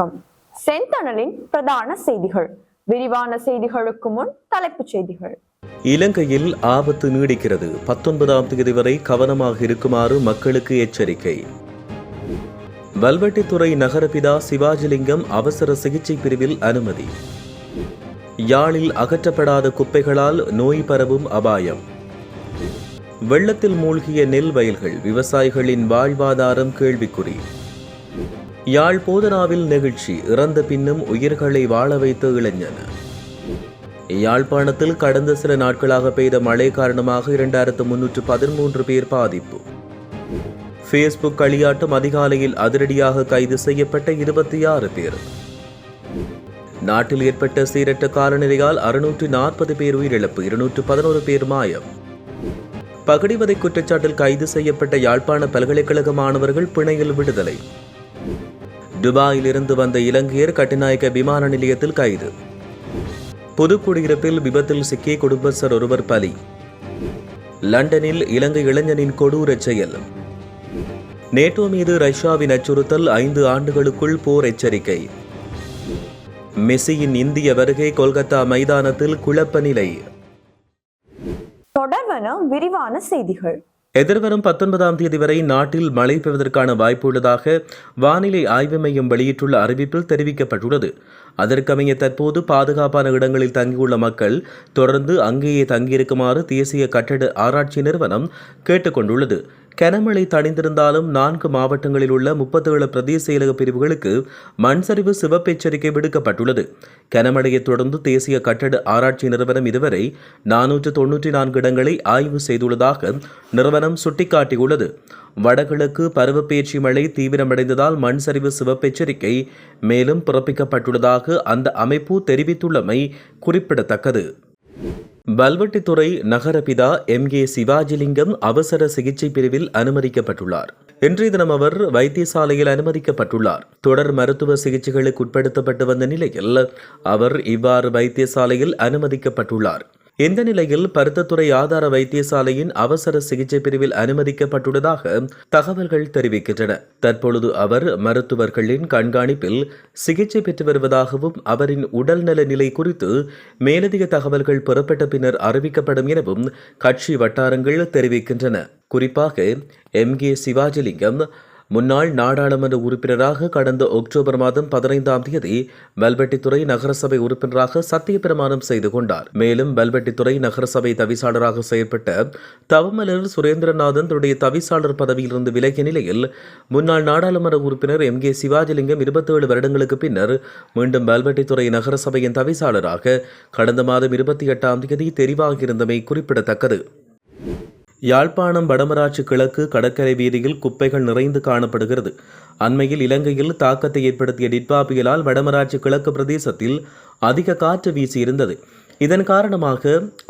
வணக்கம். செந்தணலின் பிரதான செய்திகள். விரிவான செய்திகளுக்கு முன் தலைப்புச் செய்திகள். இலங்கையில் ஆபத்து நீடிக்கிறது. பத்தொன்பதாம் தேதி வரை கவனமாக இருக்குமாறு மக்களுக்கு எச்சரிக்கை. வல்வெட்டித்துறை நகரபிதா சிவாஜிலிங்கம் அவசர சிகிச்சை பிரிவில் அனுமதி. யாழில் அகற்றப்படாத குப்பைகளால் நோய் பரவும் அபாயம். வெள்ளத்தில் மூழ்கிய நெல் வயல்கள் விவசாயிகளின் வாழ்வாதாரம் கேள்விக்குறி. யாழ் போதனாவில் நெகிழ்ச்சி இறந்த பின்னும் உயிர்களை வாழ வைத்த இளைஞன். யாழ்ப்பாணத்தில் கடந்த சில நாட்களாக பெய்த மழை காரணமாக இரண்டாயிரத்து முன்னூற்று பதிமூன்று பேர் பாதிப்பு. ஃபேஸ்புக் களியாட்டம் அதிகாலையில் அதிரடியாக கைது செய்யப்பட்ட இருபத்தி ஆறு பேர். நாட்டில் ஏற்பட்ட சீரற்ற காலநிலையால் அறுநூற்று நாற்பது பேர் உயிரிழப்பு இருநூற்று பதினோரு பேர் மாயம். பகடிவதை குற்றச்சாட்டில் கைது செய்யப்பட்ட யாழ்ப்பாண பல்கலைக்கழக மாணவர்கள் பிணையில் விடுதலை. துபாயில் இருந்து வந்த இலங்கையர் கட்டுநாயக்க விமான நிலையத்தில் கைது. புதுக்குடியிருப்பில் விபத்தில் சிக்கிய குடும்பஸ்தர் ஒருவர் பலி. லண்டனில் இலங்கை இளைஞனின் கொடூர செயல். நேட்டோ மீது ரஷ்யாவின் அச்சுறுத்தல் ஐந்து ஆண்டுகளுக்குள் போர் எச்சரிக்கை. மெஸ்ஸியின் இந்திய வருகை கொல்கத்தா மைதானத்தில் குழப்ப நிலை. தொடர்வன விரிவான செய்திகள். எதிர்வரும் பத்தொன்பதாம் தேதி வரை நாட்டில் மழை பெய்வதற்கான வாய்ப்பு உள்ளதாக வானிலை ஆய்வு மையம் வெளியிட்டுள்ள அறிவிப்பில் தெரிவிக்கப்பட்டுள்ளது. அதற்கமைய தற்போது பாதுகாப்பான இடங்களில் தங்கியுள்ள மக்கள் தொடர்ந்து அங்கேயே தங்கியிருக்குமாறு தேசிய கட்டட ஆராய்ச்சி நிறுவனம் கேட்டுக்கொண்டுள்ளது. கனமழை தணிந்திருந்தாலும் நான்கு மாவட்டங்களில் உள்ள முப்பத்தேழு பிரதேச செயலக பிரிவுகளுக்கு மண்சரிவு சிவப்பெச்சரிக்கை சிவப்பு எச்சரிக்கை விடுக்கப்பட்டுள்ளது. கனமழையைத் தொடர்ந்து தேசிய கட்டட ஆராய்ச்சி நிறுவனம் இதுவரை நானூற்று தொன்னூற்றி நான்கு இடங்களை ஆய்வு செய்துள்ளதாக நிறுவனம் சுட்டிக்காட்டியுள்ளது. வடகிழக்கு பருவப்பெயர்ச்சி மழை தீவிரமடைந்ததால் மண் சரிவு சிவப்பெச்சரிக்கை மேலும் பிறப்பிக்கப்பட்டுள்ளதாக அந்த அமைப்பு தெரிவித்துள்ளமை குறிப்பிடத்தக்கது. பல்வெட்டித்துறை நகரபிதா எம் ஏ சிவாஜிலிங்கம் அவசர சிகிச்சை பிரிவில் அனுமதிக்கப்பட்டுள்ளார். இன்றைய தினம் அவர் வைத்தியசாலையில் அனுமதிக்கப்பட்டுள்ளார். தொடர் மருத்துவ சிகிச்சைகளுக்கு உட்படுத்தப்பட்டு வந்த நிலையில் அவர் இவ்வாறு வைத்தியசாலையில் அனுமதிக்கப்பட்டுள்ளார். இந்த நிலையில் பருத்தத்துறை ஆதார வைத்தியசாலையின் அவசர சிகிச்சை பிரிவில் அனுமதிக்கப்பட்டுள்ளதாக தகவல்கள் தெரிவிக்கின்றன. தற்பொழுது அவர் மருத்துவர்களின் கண்காணிப்பில் சிகிச்சை பெற்று வருவதாகவும் அவரின் உடல்நல நிலை குறித்து மேலதிக தகவல்கள் பெறப்பட்ட பின்னர் அறிவிக்கப்படும் எனவும் கட்சி வட்டாரங்கள் தெரிவிக்கின்றன. குறிப்பாக எம் கே சிவாஜிலிங்கம் முன்னாள் நாடாளுமன்ற உறுப்பினராக கடந்த அக்டோபர் மாதம் பதினைந்தாம் தேதி வல்வெட்டித்துறை நகரசபை உறுப்பினராக சத்திய பிரமாணம் செய்து கொண்டார். மேலும் வல்வெட்டித்துறை நகரசபை தவிசாளராக செயற்பட்ட தவமலர் சுரேந்திரநாதன் தன்னுடைய தவிசாளர் பதவியிலிருந்து விலகிய நிலையில் முன்னாள் நாடாளுமன்ற உறுப்பினர் எம் கே சிவாஜிலிங்கம் இருபத்தேழு வருடங்களுக்கு பின்னர் மீண்டும் வல்வெட்டித்துறை நகரசபையின் தவிசாளராக கடந்த மாதம் இருபத்தி எட்டாம் தேதி தெரிவாகியிருந்தமை குறிப்பிடத்தக்கது. யாழ்ப்பாணம் வடமராட்சி கிழக்கு கடற்கரை வீதியில் குப்பைகள் நிறைந்து காணப்படுகிறது. அண்மையில் இலங்கையில் தாக்கத்தை ஏற்படுத்திய டிட்பா புயலால் வடமராட்சி கிழக்கு பிரதேசத்தில் அதிக காற்று வீசியிருந்தது. இதன் காரணமாக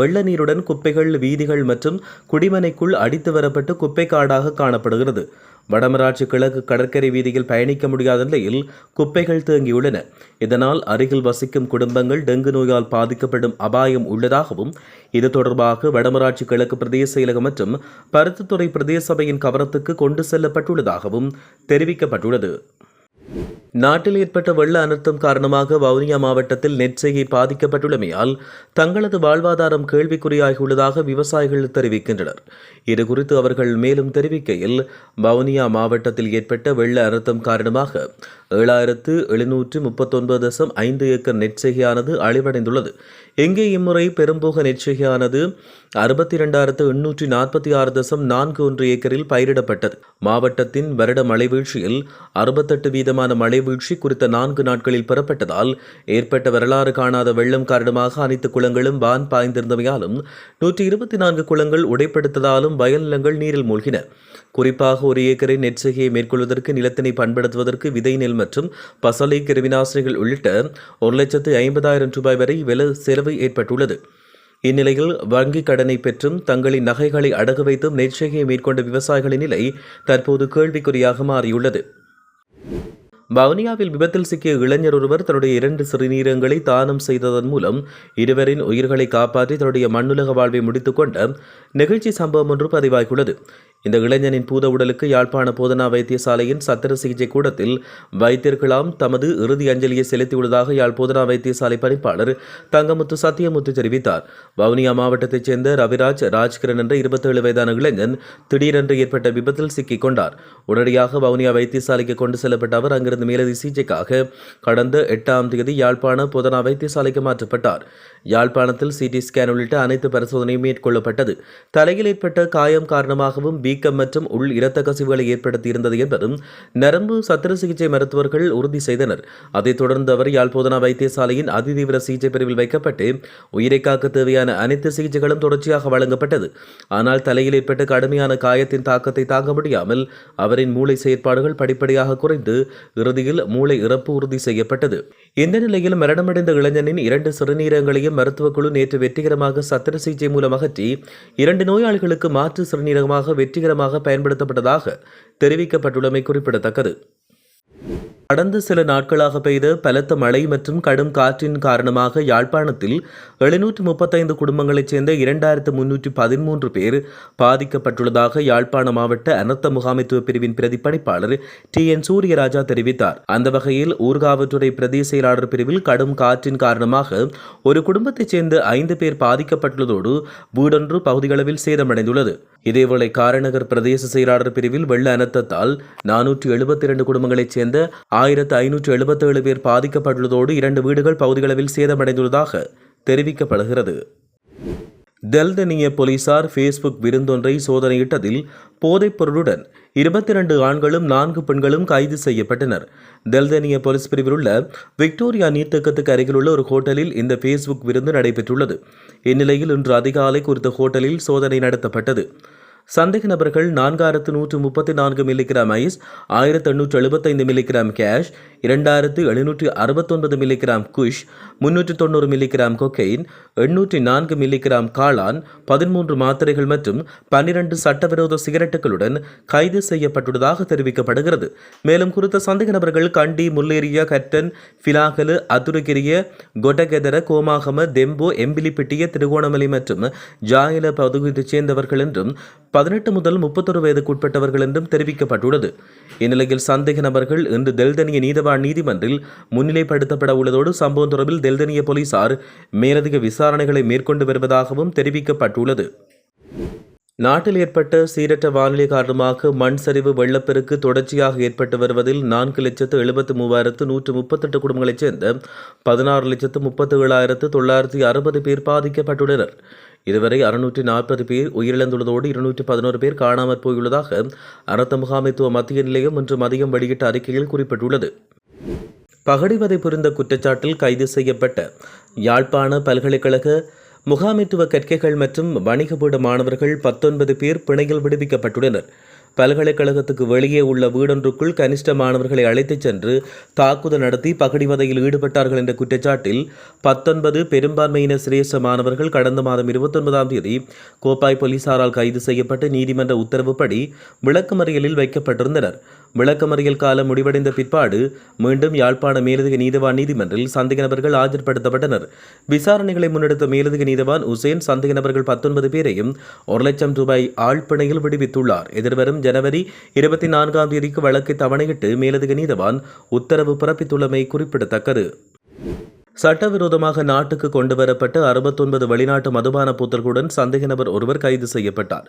வெள்ள நீருடன் குப்பைகள் வீதிகள் மற்றும் குடிமனைக்குள் அடித்து வரப்பட்டு குப்பை காடாக காணப்படுகிறது. வடமராட்சி கிழக்கு கடற்கரை வீதியில் பயணிக்க முடியாத நிலையில் குப்பைகள் தேங்கியுள்ளன. இதனால் அருகில் வசிக்கும் குடும்பங்கள் டெங்கு நோயால் பாதிக்கப்படும் அபாயம் உள்ளதாகவும் இது தொடர்பாக வடமராட்சி கிழக்கு பிரதேச செயலகம் மற்றும் பருத்தித்துறை பிரதேச சபையின் கவனத்துக்கு கொண்டு செல்லப்பட்டுள்ளதாகவும் தெரிவிக்கப்பட்டுள்ளது. நாட்டில் ஏற்பட்ட வெள்ள அனர்த்தம் காரணமாக வவுனியா மாவட்டத்தில் நெற்செய்கை பாதிக்கப்பட்டுள்ளமையால் தங்களது வாழ்வாதாரம் கேள்விக்குறியாகியுள்ளதாக விவசாயிகள் தெரிவிக்கின்றனர். இதுகுறித்து அவர்கள் மேலும் தெரிவிக்கையில் வவுனியா மாவட்டத்தில் ஏற்பட்ட வெள்ள அனர்த்தம் காரணமாக ஏழாயிரத்து எழுநூற்று முப்பத்தொன்பது தசம் ஐந்து ஏக்கர் நெற்செய்கையானது அழிவடைந்துள்ளது. இங்கே இம்முறை பெரும்போக நெற்செய்கையானது அறுபத்தி இரண்டாயிரத்து எண்ணூற்றி நாற்பத்தி ஆறு தசம் நான்கு ஒன்று ஏக்கரில் பயிரிடப்பட்டது. மாவட்டத்தின் வருட மழை வீழ்ச்சியில் அறுபத்தெட்டு வீதமான மழை வீழ்ச்சி குறித்த நான்கு நாட்களில் பெறப்பட்டதால் ஏற்பட்ட வரலாறு காணாத வெள்ளம் காரணமாக அனைத்து குளங்களும் வான் பாய்ந்திருந்தமையாலும் நூற்றி இருபத்தி நான்கு குளங்கள் உடைப்படுத்ததாலும் வயல் நிலங்கள் நீரில் மூழ்கின. குறிப்பாக ஒரு ஏக்கரை நெற்செய்கையை மேற்கொள்வதற்கு நிலத்தினை பண்படுத்துவதற்கு விதை நெல் மற்றும் பசலை கிருமிநாசினிகள் உள்ளிட்ட ஒரு லட்சத்து ஐம்பதாயிரம் ரூபாய் வரை விலை செலவு ஏற்பட்டுள்ளது. இந்நிலையில் வங்கிக் கடனை பெற்றும் தங்களின் நகைகளை அடகு வைத்தும் நெற்செய்கையை மேற்கொண்ட விவசாயிகளின் நிலை தற்போது கேள்விக்குறியாக மாறியுள்ளது. வவுனியாவில் விபத்தில் சிக்கிய இளைஞர் ஒருவர் தன்னுடைய இரண்டு சிறுநீரங்களை தானம் செய்ததன் மூலம் இருவரின் உயிர்களை காப்பாற்றி தன்னுடைய மண்ணுலக வாழ்வை முடித்துக்கொண்ட நிகழ்ச்சி சம்பவம் ஒன்று பதிவாகியுள்ளது. இந்த இளைஞனின் பூத உடலுக்கு யாழ்ப்பாண போதனா வைத்தியசாலையின் சத்திர சிகிச்சை கூடத்தில் வைத்தியர்களாம் தமது இறுதி அஞ்சலியை செலுத்தியுள்ளதாக யாழ் போதனா வைத்தியசாலை பணிப்பாளர் தங்கமுத்து சத்தியமுத்து தெரிவித்தார். வவுனியா மாவட்டத்தைச் சேர்ந்த ரவிராஜ் ராஜ்கிரண் என்ற இருபத்தேழு வயதான இளைஞன் திடீரென்று ஏற்பட்ட விபத்தில் சிக்கிக் கொண்டார். உடனடியாக வவுனியா வைத்தியசாலைக்கு கொண்டு செல்லப்பட்ட அவர் அங்கிருந்து மேலதி சிகிச்சைக்காக கடந்த எட்டாம் தேதி யாழ்ப்பாண போதனா வைத்தியசாலைக்கு மாற்றப்பட்டார். யாழ்ப்பாணத்தில் சிடி ஸ்கேன் உள்ளிட்ட அனைத்து பரிசோதனையும் மேற்கொள்ளப்பட்டது. தலையில் ஏற்பட்ட காயம் காரணமாகவும் வீக்கம் மற்றும் உள் இரத்த கசிவுகளை ஏற்படுத்தியிருந்தது என்பதும் நரம்பு சத்திர சிகிச்சை மருத்துவர்கள் உறுதி செய்தனர். அதைத் தொடர்ந்து அவர் யாழ்ப்போதனா வைத்தியசாலையின் அதிதீவிர சிகிச்சை பிரிவில் வைக்கப்பட்டு உயிரை காக்க தேவையான அனைத்து சிகிச்சைகளும் தொடர்ச்சியாக வழங்கப்பட்டது. ஆனால் தலையில் ஏற்பட்ட கடுமையான காயத்தின் தாக்கத்தை தாங்க முடியாமல் அவரின் மூளை செயற்பாடுகள் படிப்படியாக குறைந்து இறுதியில் மூளை இறப்பு உறுதி செய்யப்பட்டது. இந்த நிலையில் மரணமடைந்த இளைஞனின் இரண்டு சிறுநீரகங்களையும் மருத்துவக் குழு நேற்று வெற்றிகரமாக சத்திர சிகிச்சை மூலம் அகற்றி இரண்டு நோயாளிகளுக்கு மாற்று சிறுநீரகமாக வெற்றிகரமாக பயன்படுத்தப்பட்டதாக தெரிவிக்கப்பட்டுள்ளமை குறிப்பிடத்தக்கது. கடந்த சில நாட்களாக பெய்த பலத்த மழை மற்றும் கடும் காற்றின் காரணமாக யாழ்ப்பாணத்தில் எழுநூற்று முப்பத்தைந்து குடும்பங்களைச் சேர்ந்த இரண்டாயிரத்து முன்னூற்றி பதிமூன்று பேர் பாதிக்கப்பட்டுள்ளதாக யாழ்ப்பாண மாவட்ட அனர்த்த முகாமைத்துவ பிரிவின் பிரதிப்பணிப்பாளர் டி என் சூரியராஜா தெரிவித்தார். அந்த வகையில் ஊர்காவல்துறை பிரதி செயலாளர் பிரிவில் கடும் காற்றின் காரணமாக ஒரு குடும்பத்தைச் சேர்ந்த ஐந்து பேர் பாதிக்கப்பட்டுள்ளதோடு வீடொன்று பகுதிகளவில் சேதமடைந்துள்ளது. இதேவேளை காரநகர் பிரதேச செயலாளர் பிரிவில் வெள்ள அனர்த்தத்தால் நானூற்றி எழுபத்தி இரண்டு குடும்பங்களைச் சேர்ந்த ஆயிரத்து ஐநூற்று எழுபத்தேழு பேர் பாதிக்கப்பட்டுள்ளதோடு இரண்டு வீடுகள் பகுதிகளவில் சேதமடைந்துள்ளதாக தெரிவிக்கப்படுகிறது. டெல்தனிய போலீசார் ஃபேஸ்புக் விருந்தொன்றை சோதனையிட்டதில் போதைப் பொருளுடன் இருபத்தி இரண்டு ஆண்களும் நான்கு பெண்களும் கைது செய்யப்பட்டனர். தெல்தனிய போலீஸ் பிரிவில் உள்ள விக்டோரியா நீர்த்தக்கத்துக்கு அருகிலுள்ள ஒரு ஹோட்டலில் இந்த ஃபேஸ்புக் விருந்து நடைபெற்றுள்ளது. இந்நிலையில் இன்று அதிகாலை குறித்த ஹோட்டலில் சோதனை நடத்தப்பட்டது. சந்தேக நபர்கள் நான்காயிரத்து நூற்று முப்பத்தி நான்கு மில்லிகிராம் ஐஸ் ஆயிரத்து எண்ணூற்று எழுபத்தைந்து மில்லிகிராம் கேஷ் இரண்டாயிரத்து எழுநூற்றி அறுபத்தொன்பது மில்லிகிராம் குஷ் முன்னூற்று தொண்ணூறு மில்லிகிராம் கொக்கெயின் எண்ணூற்றி நான்கு மில்லிகிராம் காளான் பதிமூன்று மாத்திரைகள் மற்றும் பன்னிரண்டு சட்டவிரோத சிகரெட்டுகளுடன் கைது செய்யப்பட்டுள்ளதாக தெரிவிக்கப்படுகிறது. மேலும் குறித்த சந்தேக நபர்கள் கண்டி முல்லேரிய கட்டன் பிலாகலு அதுருகிரிய கொடகெதர கோமாகம தெம்போ எம்பிலிப்பிட்டிய திருகோணமலை மற்றும் ஜாயில பகுதியைச் சேர்ந்தவர்கள் என்றும் பதினெட்டு முதல் முப்பத்தொரு வயதுக்குட்பட்டவர்கள் என்றும் தெரிவிக்கப்பட்டுள்ளது. இந்நிலையில் சந்தேக நபர்கள் இன்று தெல்தனிய நீதவான் நீதிமன்றில் முன்னிலைப்படுத்தப்பட உள்ளதோடு சம்பவம் தொடர்பில் தெல்தனிய போலீசார் மேலதிக விசாரணைகளை மேற்கொண்டு வருவதாகவும் தெரிவிக்கப்பட்டுள்ளது. நாட்டில் ஏற்பட்ட சீரற்ற வானிலை காரணமாக மண் சரிவு வெள்ளப்பெருக்கு தொடர்ச்சியாக ஏற்பட்டு வருவதில் நான்கு லட்சத்து எழுபத்து மூவாயிரத்து நூற்று முப்பத்தெட்டு குடும்பங்களைச் சேர்ந்த பதினாறு லட்சத்து முப்பத்து ஏழாயிரத்து தொள்ளாயிரத்தி அறுபது பேர் பாதிக்கப்பட்டுள்ளனர். இதுவரை அறுநூற்றி நாற்பது பேர் உயிரிழந்துள்ளதோடு இருநூற்றி பதினோரு பேர் காணாமற் போயுள்ளதாக அரத்த முகாமைத்துவ மத்திய நிலையம் இன்று மதியம் வெளியிட்ட அறிக்கையில் குறிப்பிட்டுள்ளது. பகடிவதை புரிந்த குற்றச்சாட்டில் கைது செய்யப்பட்ட யாழ்ப்பாண பல்கலைக்கழக முகாமைத்துவ கற்கைகள் மற்றும் வணிகபீட மாணவர்கள் பத்தொன்பது பேர் பிணையில் விடுவிக்கப்பட்டுள்ளனர். பல்கலைக்கழகத்துக்கு வெளியே உள்ள வீடொன்றுக்குள் கனிஷ்ட மாணவர்களை அழைத்துச் சென்று தாக்குதல் நடத்தி பகடிவதையில் ஈடுபட்டார்கள் என்ற குற்றச்சாட்டில் பத்தொன்பது பெரும்பான்மையின சிரேஷ்ட மாணவர்கள் கடந்த மாதம் இருபத்தொன்பதாம் தேதி கோப்பாய் போலீசாரால் கைது செய்யப்பட்டு நீதிமன்ற உத்தரவுப்படி விளக்கமறியலில் வைக்கப்பட்டிருந்தனர். விளக்கமறியல் காலம் முடிவடைந்த பிற்பாடு மீண்டும் யாழ்ப்பாண மேலதிக நீதவான் நீதிமன்றில் சந்தேக நபர்கள் ஆஜர்படுத்தப்பட்டனர். விசாரணைகளை முன்னெடுத்த மேலதிக நீதவான் உசேன் சந்தேக நபர்கள் பத்தொன்பது பேரையும் ஒரு லட்சம் ரூபாய் ஆழ்பிணையில் விடுவித்துள்ளார். எதிர்வரும் ஜனவரி இருபத்தி நான்காம் தேதிக்கு வழக்கை தவணையிட்டு மேலதிக நீதவான் உத்தரவு பிறப்பித்துள்ளமை குறிப்பிடத்தக்கது. சட்டவிரோதமாக நாட்டுக்கு கொண்டுவரப்பட்ட அறுபத்தொன்பது வெளிநாட்டு மதுபான பூத்தர்களுடன் சந்தேக நபர் ஒருவர் கைது செய்யப்பட்டார்.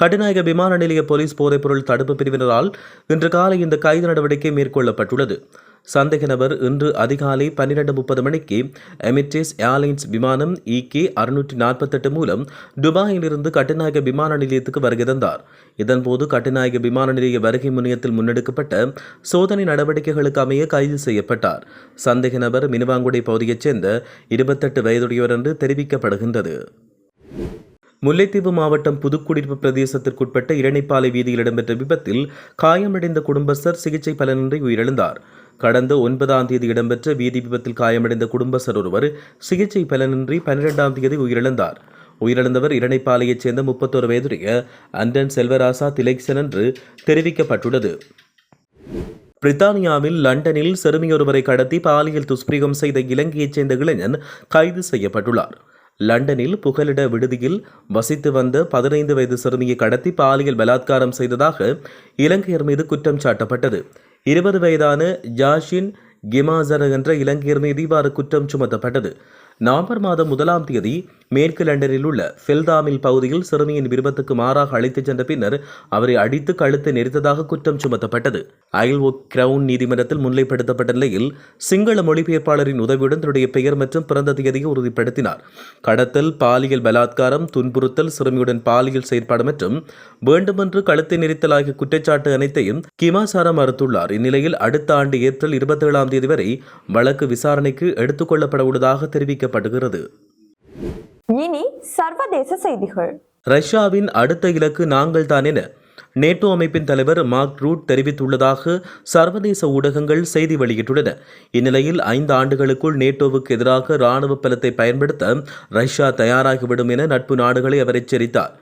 கட்டுநாயக விமான நிலைய போலீஸ் போதைப்பொருள் தடுப்பு பிரிவினரால் இன்று காலை இந்த கைது நடவடிக்கை மேற்கொள்ளப்பட்டுள்ளது. சந்தேக நபர் இன்று அதிகாலை பன்னிரண்டு முப்பது மணிக்கு எமிரேட்ஸ் ஏர்லைன்ஸ் விமானம் இகே அறுநூற்றி நாற்பத்தெட்டு மூலம் துபாயிலிருந்து கட்டுநாயக விமான நிலையத்துக்கு வருகை தந்தார். இதன்போது கட்டுநாயக விமான நிலைய வருகை முனையத்தில் முன்னெடுக்கப்பட்ட சோதனை நடவடிக்கைகளுக்கு அமைய கைது செய்யப்பட்டார். சந்தேக நபர் மினுவாங்குடை பகுதியைச் சேர்ந்த இருபத்தெட்டு வயதுடையவர் என்று தெரிவிக்கப்படுகின்றது. முல்லைத்தீவு மாவட்டம் புதுக்குடியிருப்பு பிரதேசத்திற்குட்பட்ட இரணைப்பாலை வீதியில் இடம்பெற்ற விபத்தில் காயமடைந்த குடும்பஸ்தர் சிகிச்சை பலனின்றி உயிரிழந்தார். கடந்த ஒன்பதாம் தேதி இடம்பெற்ற வீதி விபத்தில் காயமடைந்த குடும்பஸ்தர் ஒருவர் சிகிச்சை பலனின்றி பன்னிரெண்டாம் தேதி உயிரிழந்தார். உயிரிழந்தவர் இரணைப்பாலையைச் சேர்ந்த முப்பத்தொரு வயதுடைய அண்டன் செல்வராசா திலெக்சன் என்று தெரிவிக்கப்பட்டுள்ளது. பிரித்தானியாவில் லண்டனில் சிறுமியொருவரை கடத்தி பாலியல் துஷ்பிரயோகம் செய்த இலங்கையைச் சேர்ந்த இளைஞன் கைது செய்யப்பட்டுள்ளார். லண்டனில் புகலிட விடுதியில் வசித்து வந்த பதினைந்து வயது சிறுமியை கடத்தி பாலியல் பலாத்காரம் செய்ததாக இலங்கையர் மீது குற்றம் சாட்டப்பட்டது. இருபது வயதான ஜாஷின் கிமாசர என்ற இலங்கையர் மீது இவ்வாறு குற்றம் சுமத்தப்பட்டது. நவம்பர் மாதம் முதலாம் தேதி மேற்கு லண்டனில் உள்ள ஃபெல்தாமில் பகுதியில் சிறுமியின் விருப்பத்துக்கு மாறாக அழைத்துச் சென்ற பின்னர் அவரை அடித்து கழுத்தை நெரித்ததாக குற்றம் சுமத்தப்பட்டது. அயல்வோ கிரவுன் நீதிமன்றத்தில் முன்னிலைப்படுத்தப்பட்ட நிலையில் சிங்கள மொழிபெயர்ப்பாளரின் உதவியுடன் தன்னுடைய பெயர் மற்றும் பிறந்த தேதியை உறுதிப்படுத்தினார். கடத்தல் பாலியல் பலாத்காரம் துன்புறுத்தல் சிறுமியுடன் பாலியல் செயற்பாடு மற்றும் வேண்டுமென்று கழுத்தை நெரித்தல் ஆகிய குற்றச்சாட்டு அனைத்தையும் கிமாசாரா மறுத்துள்ளார். இந்நிலையில் அடுத்த ஆண்டு ஏப்ரல் இருபத்தி ஏழாம் தேதி வரை வழக்கு விசாரணைக்கு எடுத்துக்கொள்ளப்பட உள்ளதாக தெரிவிக்கப்படுகிறது. இனி சர்வதேச செய்திகள். ரஷ்யாவின் அடுத்த இலக்கு நாங்கள் தான் என நேட்டோ அமைப்பின் தலைவர் மார்க் ரூட் தெரிவித்துள்ளதாக சர்வதேச ஊடகங்கள் செய்தி வெளியிட்டுள்ளன. இந்நிலையில் ஐந்து ஆண்டுகளுக்குள் நேட்டோவுக்கு எதிராக இராணுவ பலத்தை பயன்படுத்த ரஷ்யா தயாராகிவிடும் என நட்பு நாடுகளை அவர் எச்சரித்தார்.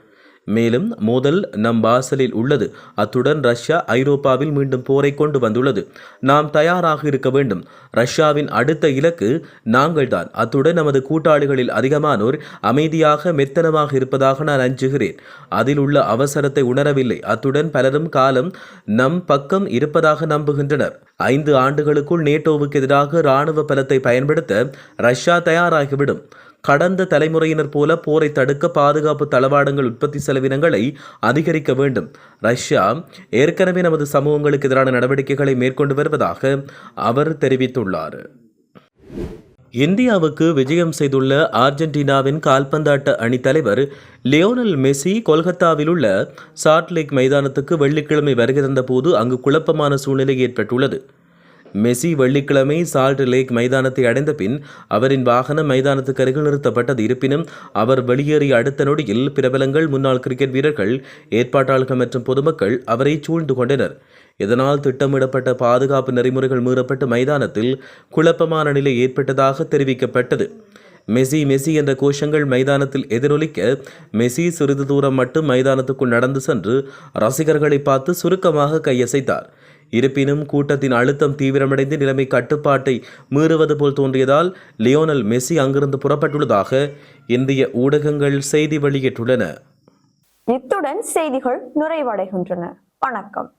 மேலும் மோதல் நம் வாசலில் உள்ளது. அத்துடன் ரஷ்யா ஐரோப்பாவில் மீண்டும் போரை கொண்டு வந்துள்ளது. நாம் தயாராக இருக்க வேண்டும். ரஷ்யாவின் அடுத்த இலக்கு நாங்கள்தான். அத்துடன் நமது கூட்டாளிகளில் அதிகமானோர் அமைதியாக மெத்தனமாக இருப்பதாக நான் அஞ்சுகிறேன். அதில் உள்ள அவசரத்தை உணரவில்லை. அத்துடன் பலரும் காலம் நம் பக்கம் இருப்பதாக நம்புகின்றனர். ஐந்து ஆண்டுகளுக்குள் நேட்டோவுக்கு எதிராக இராணுவ பலத்தை பயன்படுத்த ரஷ்யா தயாராகிவிடும். கடந்த தலைமுறையினர் போல போரை தடுக்க பாதுகாப்பு தளவாடங்கள் உற்பத்தி செலவினங்களை அதிகரிக்க வேண்டும். ரஷ்யா ஏற்கனவே நமது சமூகங்களுக்கு எதிரான நடவடிக்கைகளை மேற்கொண்டு வருவதாக அவர் தெரிவித்துள்ளார். இந்தியாவுக்கு விஜயம் செய்துள்ள அர்ஜென்டினாவின் கால்பந்தாட்ட அணி தலைவர் லியோனல் மெஸ்ஸி கொல்கத்தாவில் உள்ள சால்ட் லேக் மைதானத்துக்கு வெள்ளிக்கிழமை வருகை தந்தபோது அங்கு குழப்பமான சூழ்நிலை ஏற்பட்டுள்ளது. மெஸ்ஸி வெள்ளிக்கிழமை சால்ட் லேக் மைதானத்தை அடைந்த பின் அவரின் வாகனம் மைதானத்துக்கு அருகில் நிறுத்தப்பட்டது. இருப்பினும் அவர் வெளியேறிய அடுத்த நொடியில் பிரபலங்கள் முன்னாள் கிரிக்கெட் வீரர்கள் ஏற்பாட்டாளர்கள் மற்றும் பொதுமக்கள் அவரை சூழ்ந்து கொண்டனர். இதனால் திட்டமிடப்பட்ட பாதுகாப்பு நெறிமுறைகள் மீறப்பட்டு மைதானத்தில் குழப்பமான நிலை ஏற்பட்டதாக தெரிவிக்கப்பட்டது. மெஸ்ஸி மெஸ்ஸி என்ற கோஷங்கள் மைதானத்தில் எதிரொலிக்க மெஸ்ஸி சிறிது தூரம் மட்டும் மைதானத்துக்குள் நடந்து சென்று ரசிகர்களை பார்த்து சுருக்கமாக கையசைத்தார். இருப்பினும் கூட்டத்தின் அழுத்தம் தீவிரமடைந்து நிலைமை கட்டுப்பாட்டை மீறுவது போல் தோன்றியதால் லியோனல் மெஸ்ஸி அங்கிருந்து புறப்பட்டுள்ளதாக இந்திய ஊடகங்கள் செய்தி வெளியிட்டுள்ளன. இத்துடன் செய்திகள் நிறைவடைகின்றன. வணக்கம்.